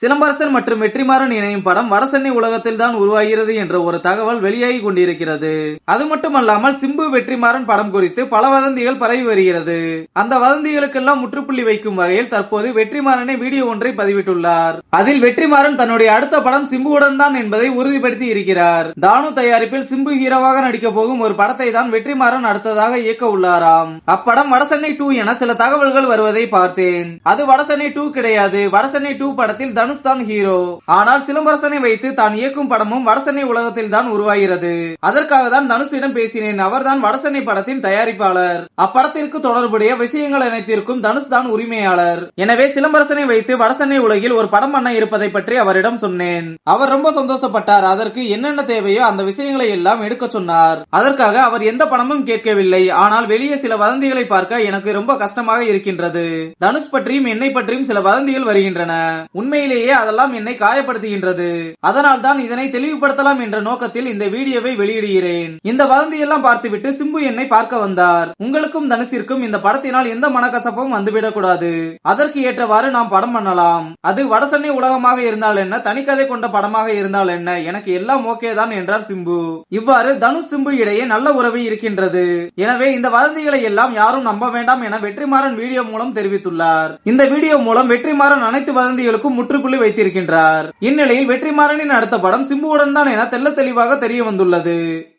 சிலம்பரசன் மற்றும் வெற்றிமாறன் இணையும் படம் வடசென்னை உலகத்தில் தான் உருவாகிறது என்ற ஒரு தகவல் வெளியாகி கொண்டிருக்கிறது. அது மட்டுமல்லாமல் சிம்பு வெற்றிமாறன் படம் குறித்து பல வதந்திகள் பரவி வருகிறது. அந்த வதந்திகளுக்கெல்லாம் முற்றுப்புள்ளி வைக்கும் வகையில் தற்போது வெற்றிமாறனை வீடியோ ஒன்றை பதிவிட்டுள்ளார். அதில் வெற்றிமாறன் தன்னுடைய அடுத்த படம் சிம்புவுடன் தான் என்பதை உறுதிப்படுத்தி இருக்கிறார். தானு தயாரிப்பில் சிம்பு ஹீரோவாக நடிக்க போகும் ஒரு படத்தை தான் வெற்றிமாறன் அடுத்ததாக இயக்க உள்ளாராம். அப்படம் வடசென்னை டூ என சில தகவல்கள் வருவதை பார்த்தேன். அது வடசென்னை டூ கிடையாது. வடசென்னை டூ படத்தில் தனுஷ் தான் ஹீரோ. ஆனால் சிலம்பரசனை வைத்து தான் இயக்கும் படமும் வடசென்னை உலகத்தில் தான் உருவாகிறது. அதற்காக தான் தனுஷிடம் பேசினேன். அவர்தான் வடசென்னை படத்தின் தயாரிப்பாளர். அப்படத்திற்கு தொடர்புடைய விஷயங்கள் அனைத்திற்கும் தனுஷ் தான் உரிமையாளர். எனவே சிலம்பரசனை வைத்து வடசென்னை உலகில் ஒரு படம் பண்ண இருப்பதை பற்றி அவரிடம் சொன்னேன். அவர் ரொம்ப சந்தோஷப்பட்டார். அதற்கு என்னென்ன தேவையோ அந்த விஷயங்களை எல்லாம் எடுக்க சொன்னார். அதற்காக அவர் எந்த பணமும் கேட்கவில்லை. ஆனால் வெளியே சில வதந்திகளை பார்க்க எனக்கு ரொம்ப கஷ்டமாக இருக்கின்றது. தனுஷ் பற்றியும் என்னை பற்றியும் சில வதந்திகள் வருகின்றன. உண்மையிலேயே அதெல்லாம் என்னை காயப்படுத்துகின்றது. அதனால் தான் இதனை தெளிவுபடுத்தலாம் என்ற நோக்கத்தில் இந்த வீடியோவை வெளியிடுகிறேன். இந்த வதந்தி எல்லாம் பார்த்துவிட்டு சிம்பு என்னை பார்க்க வந்தார். உங்களுக்கும் தனுஷிற்கும் இந்த படத்தினால் எந்த மனக்கசப்பும் வந்துவிடக் கூடாது அதற்கு ஏற்றவாறு நாம் படம் பண்ணலாம். அது வடசென்னை உலகமாக இருந்தால் என்ன தனிக்கதை கொண்ட படமாக இருந்தால் என்ன எனக்கு எல்லாம் ஓகே தான் என்றார் சிம்பு. இவ்வாறு தனுஷ் சிம்பு இடையே நல்ல உறவு இருக்கின்றது. எனவே இந்த வதந்திகளை எல்லாம் யாரும் நம்ப வேண்டாம் என வெற்றிமாறன் வீடியோ மூலம் தெரிவித்துள்ளார். இந்த வீடியோ மூலம் வெற்றிமாறன் அனைத்து வதந்திகளுக்கும் முற்றுப்புள்ளி வைத்திருக்கின்றார். இந்நிலையில் வெற்றிமாறனின் அடுத்த படம் சிம்புவுடன் தான் என தெள்ள தெளிவாக தெரிய வந்துள்ளது.